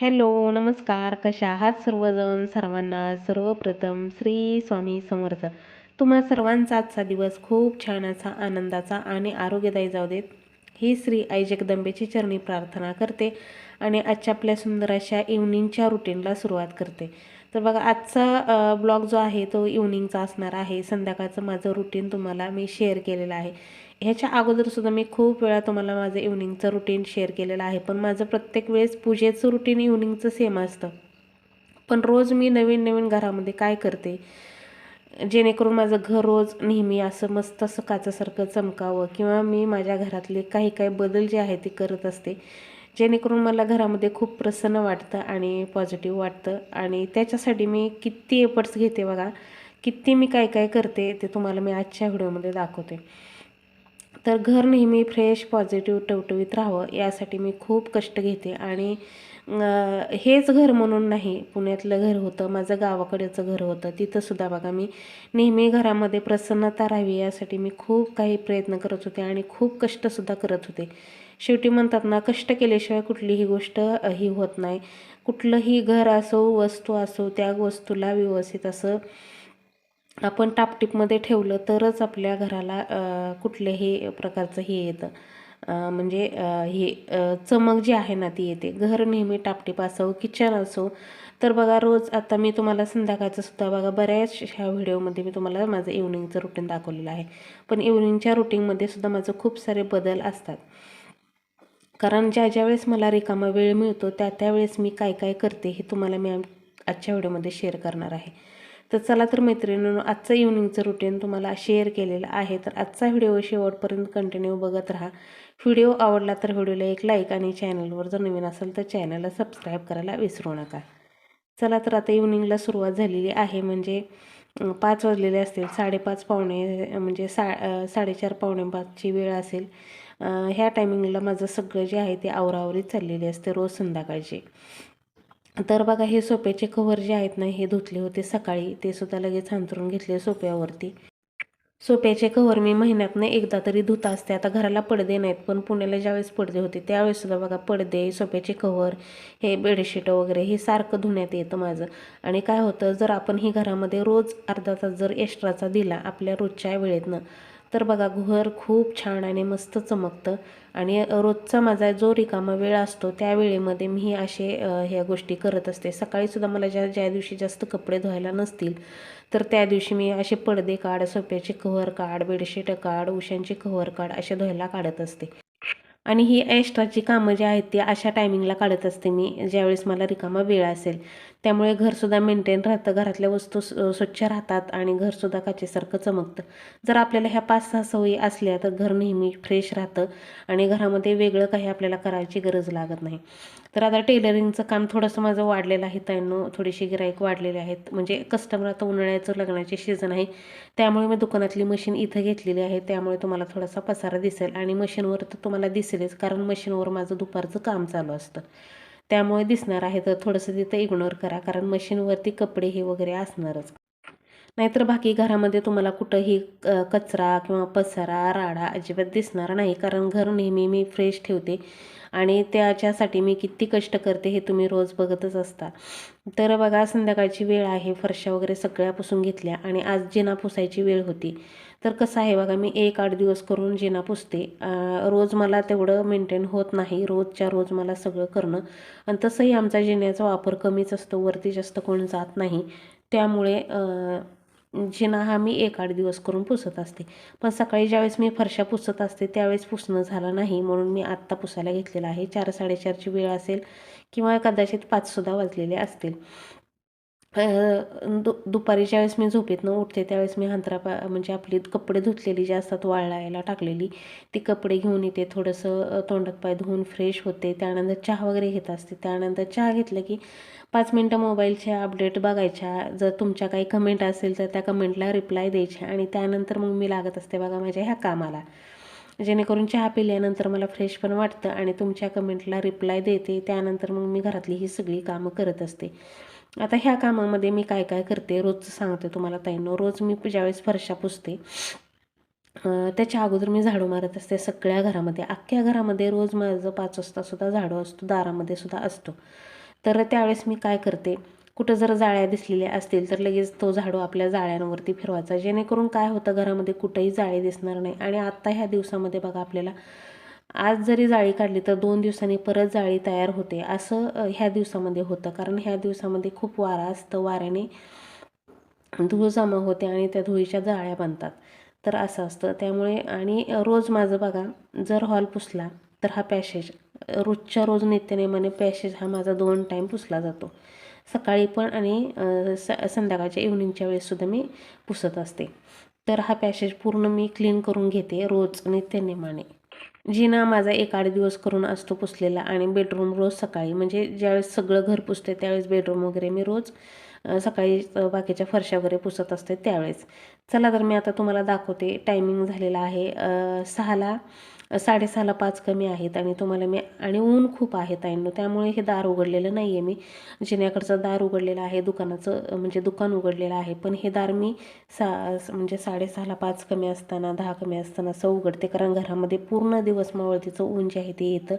Hello नमस्कार. कशा आहात सर्वजण? सर्वांना सर्वप्रथम श्री स्वामी समर्थ. तुम्हा सर्वांचा आजचा दिवस खूप छान असा आनंदाचा आणि आरोग्यदायी जाऊ देत. ही श्री आई जगदंबेची चरणी प्रार्थना करते आणि आजच्या आपल्या सुंदर अशा इव्हनिंगच्या रुटीनला सुरुवात करते. तर बघा आजचा ब्लॉग जो आहे तो इव्हनिंगचा असणार आहे. संध्याकाळचं माझं रुटीन तुम्हाला मी शेअर केलेलं आहे. ह्याच्या अगोदरसुद्धा मी खूप वेळा तुम्हाला माझं इव्हनिंगचं रुटीन शेअर केलेलं आहे. पण माझं प्रत्येक वेळेस पूजेचं रुटीन इव्हनिंगचं सेम असतं. पण रोज मी नवीन नवीन घरामध्ये काय करते? जेणेकरून माझं घर रोज नेहमी असं मस्त असं काचासारखं चमकावं किंवा मी माझ्या घरातले काही काही बदल जे आहे ते करत असते. जेणेकरून मला घरामध्ये खूप प्रसन्न वाटतं आणि पॉझिटिव्ह वाटतं. आणि त्याच्यासाठी मी किती एफर्ट्स घेते बघा. किती मी काय काय करते ते तुम्हाला मी आजच्या व्हिडिओमध्ये दाखवते. तर घर नेहमी फ्रेश पॉझिटिव्ह टवटवीत राहावं यासाठी मी खूप कष्ट घेते. आणि हेच घर म्हणून नाही पुण्यातलं घर होतं माझं गावाकडेचं घर होतं. तिथंसुद्धा बघा मी नेहमी घरामध्ये प्रसन्नता राहावी यासाठी मी खूप काही प्रयत्न करत होते आणि खूप कष्टसुद्धा करत होते. शेवटी म्हणतात ना कष्ट केल्याशिवाय कुठलीही गोष्ट ही होत नाही. कुठलंही घर असो वस्तू असो त्या वस्तूला व्यवस्थित असं आपण टापटीपमध्ये ठेवलं तरच आपल्या घराला कुठल्याही प्रकारचं हे येतं. म्हणजे हे चमक जी आहे ना ती येते. घर नेहमी टापटीप असो किचन असो तर बघा रोज आता मी तुम्हाला संध्याकाळचं सुद्धा बघा बऱ्याच ह्या व्हिडिओमध्ये मी तुम्हाला माझं इव्हनिंगचं रुटीन दाखवलेलं आहे. पण इव्हनिंगच्या रुटीनमध्ये सुद्धा माझं खूप सारे बदल असतात. कारण ज्या ज्या वेळेस मला रिकामा वेळ मिळतो त्या त्यावेळेस मी काय काय करते हे तुम्हाला मी आजच्या व्हिडिओमध्ये शेअर करणार आहे. तर चला तर मैत्रिणींनो आजचं इव्हनिंगचं रुटीन तुम्हाला शेअर केलेलं आहे. तर आजचा व्हिडिओ शेवटपर्यंत कंटिन्यू बघत राहा. व्हिडिओ आवडला तर व्हिडिओला एक लाईक आणि चॅनलवर जर नवीन असेल तर चॅनलला सबस्क्राईब करायला विसरू नका. चला तर आता इव्हनिंगला सुरुवात झालेली आहे. म्हणजे पाच वाजलेले असतील. साडेपाच पावणे म्हणजे सा साडेचार पावणे पाचची वेळ असेल. ह्या टायमिंगला माझं सगळं जे आहे ते आवरावरीत चाललेली असते रोज संध्याकाळची. तर बघा हे सोप्याचे कव्हर जे आहेत ना हे धुतले होते सकाळी. ते सुद्धा लगेच अंतरून घेतले सोप्यावरती. सोप्याचे कव्हर मी महिन्यातनं एकदा तरी धुत असते. आता घराला पडदे नाहीत पण पुण्याला ज्यावेळेस पडदे होते त्यावेळेस सुद्धा बघा पडदे सोप्याचे कव्हर हे बेडशीट वगैरे हे सारखं धुण्यात येतं माझं. आणि काय होतं जर आपण ही घरामध्ये रोज अर्धा तास जर एक्स्ट्राचा दिला आपल्या रोजच्या वेळेतनं तर बघा घर खूप छान आणि मस्त चमकतं. आणि रोजचा माझा जो रिकामा वेळ असतो त्या वेळेमध्ये मी असे ह्या गोष्टी करत असते. सकाळीसुद्धा मला ज्या ज्या दिवशी जास्त कपडे धुवायला नसतील तर त्या दिवशी मी असे पडदे काढ सोप्याचे कव्हर काढ बेडशीट काढ उशांची कव्हर काढ असे धुवायला काढत असते. आणि ही एक्स्ट्राची कामं जी आहेत ती अशा टायमिंगला काढत असते मी ज्यावेळेस मला रिकामा वेळ असेल. त्यामुळे घरसुद्धा मेंटेन राहतं घरातल्या वस्तू स्वच्छ राहतात आणि घरसुद्धा काचेसारखं चमकतं. जर आपल्याला ह्या पाच सहा सवयी असल्या तर घर नेहमी फ्रेश राहतं आणि घरामध्ये वेगळं काही आपल्याला करायची गरज लागत नाही. तर आता टेलरिंगचं काम थोडंसं माझं वाढलेलं आहे. त्यांनो थोडीशी गिराईक वाढलेले आहेत. म्हणजे कस्टमर आता उन्हाळ्याचं लग्नाचे सीझन आहे. त्यामुळे मी दुकानातली मशीन इथं घेतलेली आहे. त्यामुळे तुम्हाला थोडासा पसारा दिसेल. आणि मशीनवर तर तुम्हाला दिसेलच कारण मशीनवर माझं दुपारचं काम चालू असतं. त्यामुळे दिसणार आहे तर थोडंसं तिथं इग्नोर करा कारण मशीनवरती कपडे हे वगैरे असणारच. नाहीतर बाकी घरामध्ये तुम्हाला कुठंही कचरा किंवा पसारा राडा अजिबात दिसणार नाही. कारण घर नेहमी मी फ्रेश ठेवते. आणि त्याच्यासाठी मी किती कष्ट करते हे तुम्ही रोज बघतच असता. तर बघा संध्याकाळची वेळ आहे फरशा वगैरे सगळ्या पुसून घेतल्या आणि आज जिना पुसायची वेळ होती. तर कसं आहे बघा मी एक आठ दिवस करून जिना पुसते. रोज मला तेवढं मेंटेन होत नाही रोजच्या रोज मला सगळं करणं. आणि तसंही आमचा जिन्याचा वापर कमीच असतो वरती जास्त कोण जात नाही. त्यामुळे जिना हा मी एक आठ दिवस करून पुसत असते. पण सकाळी ज्यावेळेस मी फरशा पुसत असते त्यावेळेस पुसणं झालं नाही म्हणून मी आत्ता पुसायला घेतलेलं आहे. चार साडेचारची वेळ असेल किंवा कदाचित पाचसुद्धा वाजलेले असतील. दु दुपारी ज्यावेळेस मी झोपेतनं उठते त्यावेळेस मी हंतरा म्हणजे आपली कपडे धुतलेली जे असतात वाळायला टाकलेली ती कपडे घेऊन येते. थोडंसं तोंडात पाय धुवून फ्रेश होते. त्यानंतर चहा वगैरे घेत असते. त्यानंतर चहा घेतलं की पाच मिनटं मोबाईलच्या अपडेट बघायच्या. जर तुमच्या काही कमेंट असेल तर त्या कमेंटला रिप्लाय द्यायच्या. आणि त्यानंतर मग मी लागत असते बघा माझ्या ह्या कामाला. जेणेकरून चहा पिल्यानंतर मला फ्रेश पण वाटतं आणि तुमच्या कमेंटला रिप्लाय देते. त्यानंतर मग मी घरातली ही सगळी कामं करत असते. आता ह्या कामामध्ये मी काय काय करते रोजचं सांगते तुम्हाला ताईंनो. रोज मी ज्यावेळेस फरशा पुसते त्याच्या अगोदर मी झाडू मारत असते सगळ्या घरामध्ये. अख्ख्या घरामध्ये रोज माझं पाच वाजता सुद्धा झाडू असतो दारामध्ये सुद्धा असतो. तर त्यावेळेस मी काय करते कुठं जर जाळ्या दिसलेल्या असतील तर लगेच तो झाडू आपल्या जाळ्यांवरती फिरवायचा. जेणेकरून काय होतं घरामध्ये कुठंही जाळे दिसणार नाही. आणि आत्ता ह्या दिवसामध्ये बघा आपल्याला आज जरी जाळी काढली तर दोन दिवसांनी परत जाळी तयार होते. असं ह्या दिवसामध्ये होतं. कारण ह्या दिवसामध्ये खूप वारा असतं. वाऱ्याने धूळ जमा होते आणि त्या धुळीच्या जाळ्या बनतात. तर असं असतं. त्यामुळे आणि रोज माझं बघा जर हॉल पुसला तर हा पॅसेज रोजच्या रोज नित्यनेमाने पॅसेज हा माझा दोन टाईम पुसला जातो. सकाळी पण आणि स संध्याकाळच्या इव्हनिंगच्या वेळेससुद्धा मी पुसत असते. तर हा पॅसेज पूर्ण मी क्लीन करून घेते रोज नित्यनेमाने. जिना माझा एक आठ दिवस करून असतो पुसलेला आणि बेडरूम रोज सकाळी म्हणजे ज्यावेळेस सगळं घर पुसते त्यावेळेस बेडरूम वगैरे मी रोज सकाळी बाकीच्या फरशा वगैरे पुसत असते त्यावेळेस. चला तर मी आता तुम्हाला दाखवते टायमिंग झालेला आहे सहाला साडेसहाला पाच कमी आहेत आणि तुम्हाला मी आणि ऊन खूप आहे ताईंनो त्यामुळे हे दार उघडलेलं नाही आहे मी. जिन्याकडचं दार उघडलेलं आहे दुकानाचं म्हणजे दुकान उघडलेलं आहे पण हे दार मी सा म्हणजे साडेसहाला पाच कमी असताना दहा कमी असताना असं उघडते कारण घरामध्ये पूर्ण दिवस मावळतीचं ऊन जे आहे ते येतं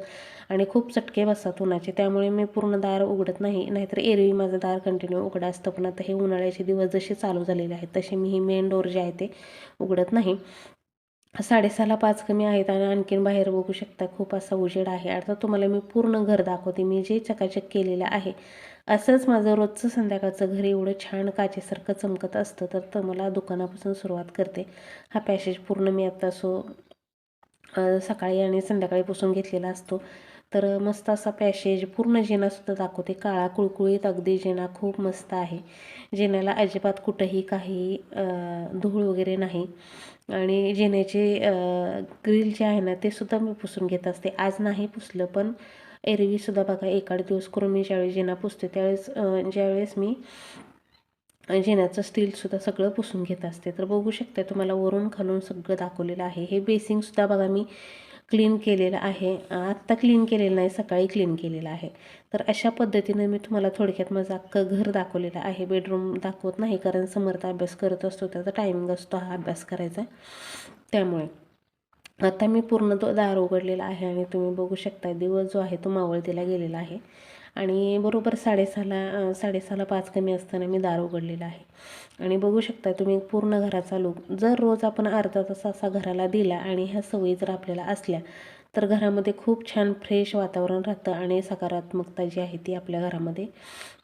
आणि खूप चटके बसतात उन्हाचे त्यामुळे मी पूर्ण दार उघडत नाही. नाहीतर एरवी माझं दार कंटिन्यू उघडं असतं पण आता हे उन्हाळ्याचे दिवस जसे चालू झालेले आहेत तसे मी ही मेन डोर जे आहे ते उघडत नाही. साडेसहाला पाच कमी आहेत आणि आणखीन बाहेर बघू शकता खूप असा उजेड आहे. अर्थात तुम्हाला मी पूर्ण घर दाखवते. मी जे चकाचक केलेलं आहे. असंच माझं रोजचं संध्याकाळचं घर एवढं छान काचेसारखं चमकत असतं तर तर मला दुकानापासून सुरुवात करते. हा पॅसेज पूर्ण मी आता सो सकाळी आणि संध्याकाळी पुसून घेतलेला असतो. तर मस्त असा पॅसेज पूर्ण जेनासुद्धा दाखवते. काळा कुळकुळीत अगदी जेना खूप मस्त आहे. जेनाला अजिबात कुठंही काही धूळ वगैरे नाही. आणि जेण्याचे ग्रिल जे आहे ना ते सुद्धा मी पुसून घेत असते. आज नाही पुसलं पण एरवीसुद्धा बघा एक आठ दिवस करून मी ज्यावेळेस जेना पुसते त्यावेळेस ज्यावेळेस मी जेण्याचं स्टीलसुद्धा सगळं पुसून घेत असते. तर बघू शकता तुम्हाला वरून खालून सगळं दाखवलेलं आहे. हे बेसिंगसुद्धा बघा मी क्लीन केलेलं आहे. आत्ता क्लीन केलेलं नाही सकाळी क्लीन केलेलं आहे. तर अशा पद्धतीनं मी तुम्हाला थोडक्यात माझं अख्खं घर दाखवलेलं आहे. बेडरूम दाखवत नाही कारण समर्थ अभ्यास करत असतो त्याचा टायमिंग असतो हा अभ्यास करायचा. त्यामुळे आता मी पूर्ण तो दार उघडलेला आहे आणि तुम्ही बघू शकता दिवस जो आहे तो मावळतीला गेलेला आहे. आणि बरोबर साडेसहाला साडेसहाला पाच कमी असताना मी दार उघडलेलं आहे. आणि बघू शकता तुम्ही पूर्ण घराचा लुक जर रोज आपण अर्धा तास असा घराला दिला आणि ह्या सवयी जर आपल्याला असल्या तर घरामध्ये खूप छान फ्रेश वातावरण राहतं आणि सकारात्मकता जी आहे ती आपल्या घरामध्ये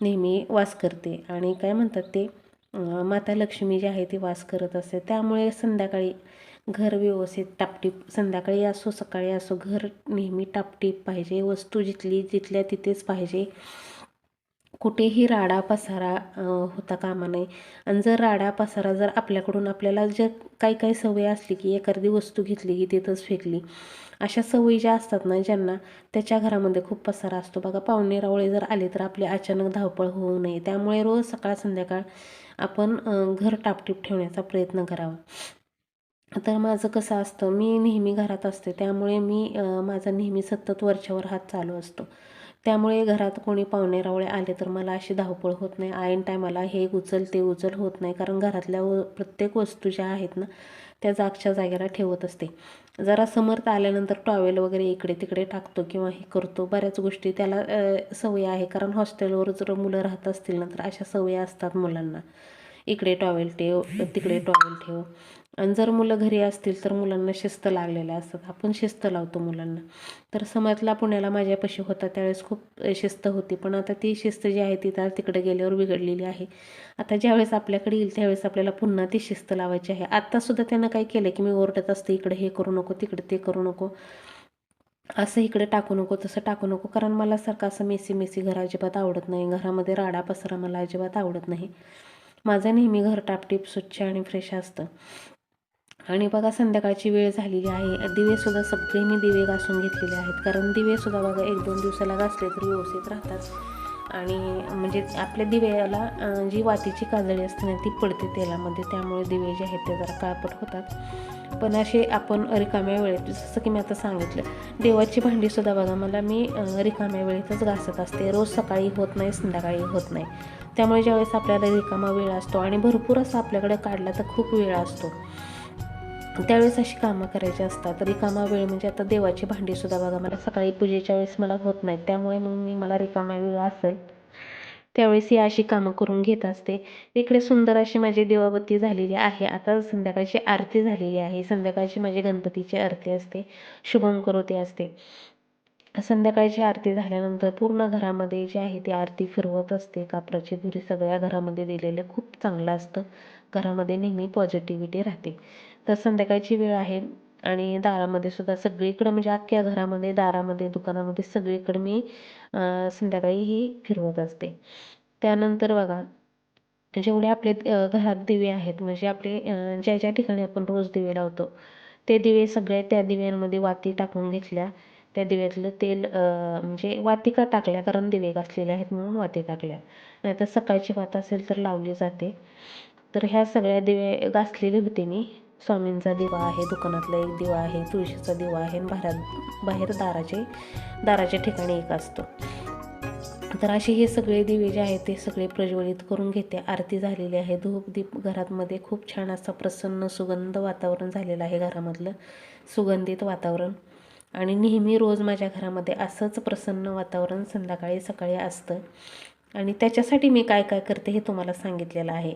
नेहमी वास करते. आणि काय म्हणतात ते? माता लक्ष्मी जी आहे ती वास करत असते. त्यामुळे संध्याकाळी घर व्यवस्थित टापटीप संध्याकाळी असो सकाळी असो घर नेहमी टापटीप पाहिजे. वस्तू जिथली जिथल्या तिथेच पाहिजे. कुठेही राडा पसारा होता कामा नये. आणि जर राडा पसारा जर आपल्याकडून आपल्याला जर काही काही सवय असली की एखादी वस्तू घेतली की तिथंच फेकली अशा सवयी ज्या असतात ना ज्यांना त्याच्या घरामध्ये खूप पसारा असतो. बघा पाहुणे रावळे जर आले तर आपली अचानक धावपळ होऊ नये. त्यामुळे रोज सकाळ संध्याकाळ आपण घर टापटीप ठेवण्याचा प्रयत्न करावा. तर माझं कसं असतं मी नेहमी घरात असते त्यामुळे मी माझा नेहमी सतत वरच्यावर हात चालू असतो. त्यामुळे घरात कोणी पाहुणे रावळे आले तर मला अशी धावपळ होत नाही. ऐन टायमाला हे उचल ते उचल होत नाही. कारण घरातल्या व प्रत्येक वस्तू ज्या आहेत ना त्या जागच्या जागेला ठेवत असते. जरा समर्थ आल्यानंतर टॉवेल वगैरे इकडे तिकडे टाकतो किंवा हे करतो. बऱ्याच गोष्टी त्याला सवय आहे. कारण हॉस्टेलवर जर मुलं राहत असतील ना तर अशा सवयी असतात मुलांना. इकडे टॉवेल ठेव तिकडे टॉवेल ठेव. आणि जर मुलं घरी असतील तर मुलांना शिस्त लागलेल्या असतात आपण शिस्त लावतो मुलांना. तर समजला पुण्याला माझ्यापाशी होता त्यावेळेस खूप शिस्त होती. पण आता ती शिस्त जी आहे ती तर तिकडे गेल्यावर बिघडलेली आहे. आता ज्यावेळेस आपल्याकडे येईल त्यावेळेस आपल्याला पुन्हा ती शिस्त लावायची आहे. आत्तासुद्धा त्यानं काय केलं की मी ओरडत असते इकडे हे करू नको तिकडे ते करू नको. असं इकडे टाकू नको तसं टाकू नको. कारण मला सारखं असं मेसी मेसी घर अजिबात आवडत नाही. घरामध्ये राडा पसरा मला अजिबात आवडत नाही. माझं नेहमी घर टापटीप स्वच्छ आणि फ्रेश असतं. आणि बघा संध्याकाळची वेळ झालेली आहे. दिवेसुद्धा सगळे मी दिवे घासून घेतलेले आहेत. कारण दिवेसुद्धा बघा एक दोन दिवसाला घासले तर व्यवस्थित राहतात. आणि म्हणजे आपल्या दिव्याला जी वातीची काजळी असते ना ती पडते तेलामध्ये. त्यामुळे दिवे जे आहेत ते जरा काळपट होतात. पण असे आपण रिकाम्या वेळेत जसं की मी आता सांगितलं देवाची भांडीसुद्धा बघा मला मी रिकाम्या वेळेतच घासत असते. रोज सकाळी होत नाही संध्याकाळी होत नाही. त्यामुळे ज्यावेळेस आपल्याला रिकामा वेळ असतो आणि भरपूर असा आपल्याकडे काढला तर खूप वेळ असतो. त्यावेळेस अशी कामं करायची असतात. रिकामा वेळ म्हणजे आता देवाची भांडीसुद्धा बघा मला सकाळी पूजेच्या वेळेस मला होत नाही त्यामुळे मग मी मला रिकामा वेळ असेल. त्यावेळेस ही अशी कामं करून घेत असते. इकडे सुंदर अशी माझी दिवाबत्ती झालेली आहे. आता संध्याकाळची आरती झालेली आहे. संध्याकाळची माझी गणपतीची आरती असते. शुभम करोती असते. संध्याकाळची आरती झाल्यानंतर पूर्ण घरामध्ये जी आहे ती आरती फिरवत असते. कापराची धुरी सगळ्या घरामध्ये दिलेलं खूप चांगलं असतं. घरामध्ये नेहमी पॉझिटिव्हिटी राहते. तर संध्याकाळची वेळ आहे आणि दारामध्ये सुद्धा सगळीकडं म्हणजे अख्ख्या घरामध्ये दारामध्ये दुकानामध्ये सगळीकडे मी संध्याकाळी ही फिरवत असते. त्यानंतर बघा जेवढे आपले घरात दिवे आहेत म्हणजे आपले ज्या ज्या ठिकाणी आपण रोज दिवे लावतो ते दिवे सगळे त्या दिव्यांमध्ये वाती टाकून घेतल्या. त्या दिव्यातलं तेल म्हणजे वाती का टाकल्या कारण दिवे घासलेले आहेत म्हणून वाती टाकल्या. नाहीतर सकाळची वात असेल तर लावली जाते. तर ह्या सगळ्या दिवे घासलेले होते मी. स्वामींचा दिवा आहे दुकानातला एक दिवा आहे तुळशीचा दिवा आहे बाहेर बाहेर दाराचे दाराच्या ठिकाणी एक असतो. तर असे हे सगळे दिवे जे आहेत ते सगळे प्रज्वलित करून घेते. आरती झालेली आहे. धूप दीप घरातमध्ये खूप छान असा प्रसन्न सुगंध वातावरण झालेलं आहे घरामधलं. सुगंधित वातावरण. आणि नेहमी रोज माझ्या घरामध्ये असंच प्रसन्न वातावरण संध्याकाळी सकाळी असतं. आणि त्याच्यासाठी मी काय काय करते हे तुम्हाला सांगितलेलं आहे.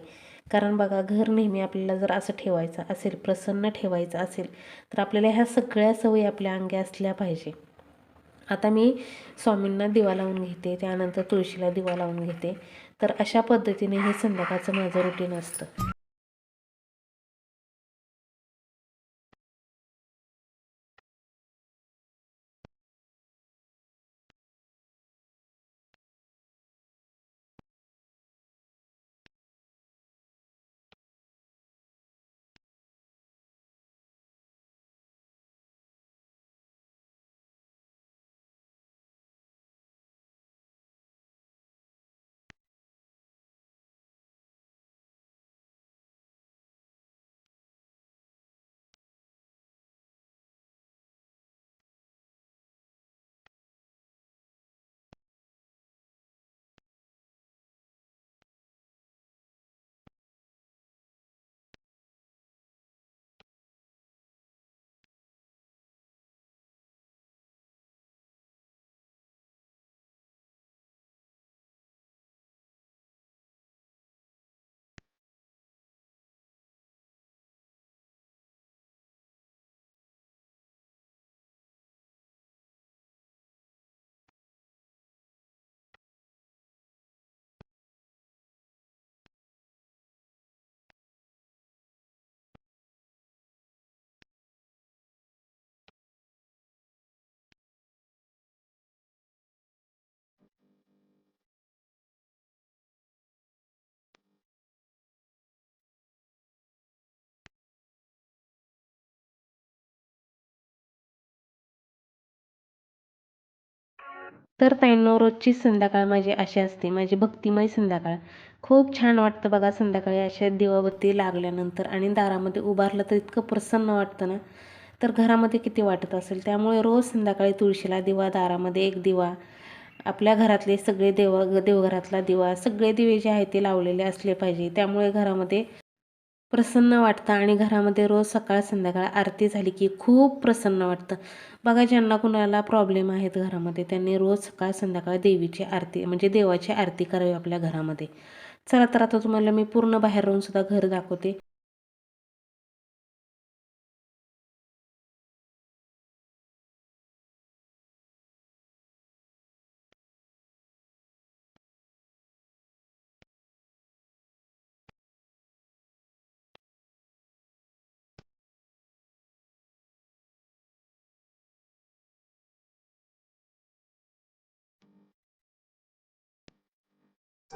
कारण बघा घर नेहमी आपल्याला जर असं ठेवायचं असेल प्रसन्न ठेवायचं असेल तर आपल्याला ह्या सगळ्या सवयी आपल्या अंगी असल्या पाहिजे. आता मी स्वामींना दिवा लावून घेते त्यानंतर तुळशीला दिवा लावून घेते. तर अशा पद्धतीने हे संध्याकाळचं माझं रुटीन असतं. तर ताईंनो रोजची संध्याकाळ माझी अशी असते. माझी भक्तिमय संध्याकाळ. खूप छान वाटतं बघा संध्याकाळी अशा दिवाबत्ती लागल्यानंतर आणि दारामध्ये उभारलं तर इतकं प्रसन्न वाटतं ना. तर घरामध्ये किती वाटत असेल. त्यामुळे रोज संध्याकाळी तुळशीला दिवा दारामध्ये एक दिवा आपल्या घरातले सगळे देव देवघरातला दिवा सगळे दिवे जे आहेत ते लावलेले असले पाहिजे. त्यामुळे घरामध्ये प्रसन्न वाटतं आणि घरामध्ये रोज सकाळ संध्याकाळ आरती झाली की खूप प्रसन्न वाटतं. बघा ज्यांना कुणाला प्रॉब्लेम आहेत घरामध्ये त्यांनी रोज सकाळ संध्याकाळ देवीची आरती म्हणजे देवाची आरती करावी आपल्या घरामध्ये. चला तर आता तुम्हाला मी पूर्ण बाहेर राहून सुद्धा घर दाखवते.